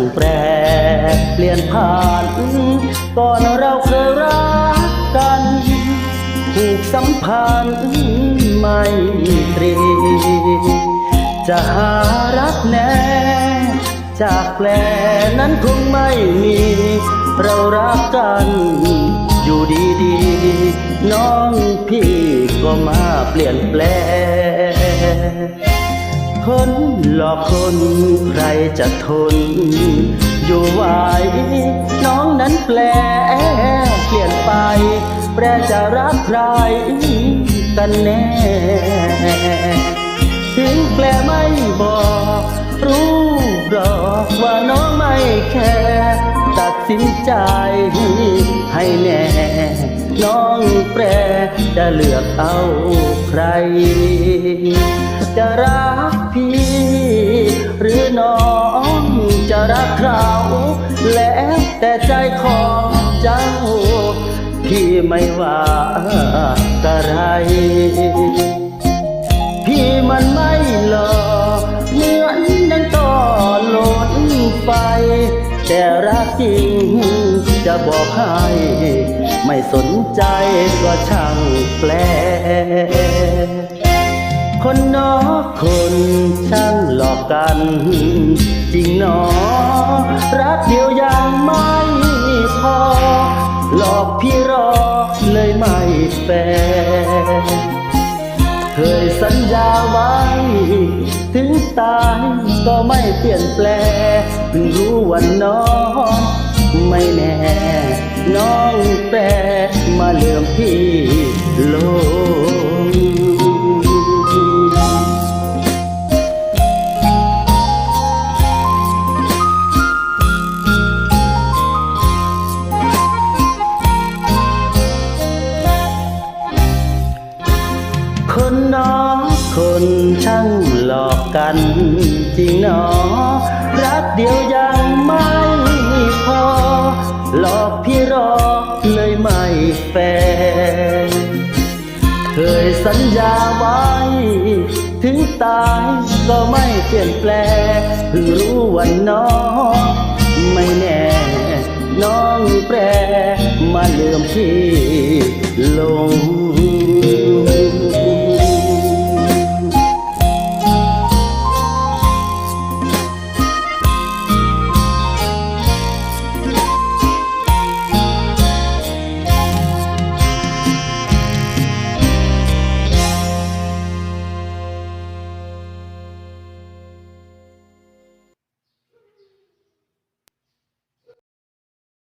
างแปรเปลี่ยนผ่านก่อนเราเคยรักกันผูกสัมพันธ์ไม่ตรี จะหารักแน่จากแปลนั้นคงไม่มี เรารักกันอยู่ดีๆ น้องพี่ก็มาเปลี่ยนแปลง คนหลอกคนใครจะทน อยู่ไหวน้องนั้นแปลเปลี่ยนไป แปรจะรักใครกันแน่ถึงแปลไม่บอก รู้หรอกว่าน้องไม่แคร์ตัดสินใจให้แน่น้องแปรจะเลือกเอาใคร แต่ใจของเจ้าพี่ไม่ว่าอะไรพี่มันไม่หลอกเหมือนนั้นต่อหล่นไฟแต่รักจริงจะบอกให้ ไม่สนใจก็ช่างแปล คนนอกคนช่างหลอกกัน รักเดียวยังไม่พอ หลอกพี่รอเลยไม่แฟร์เคยสัญญาไว้ ถึงตายก็ไม่เปลี่ยนแปลงเพิ่งรู้วันน้องไม่แน่ น้องแปรมาเลื่อมพี่โล คนนอคนช่างหลอกกันจริงหนอ รักเดียวยังไม่พอ หลอกพี่รอเลยไม่แฟร์เคยสัญญาไว้ ถึงตายก็ไม่เปลี่ยนแปลงเพิ่งรู้วันน้องไม่แน่ น้องแปรมาเลื่อมพี่ลง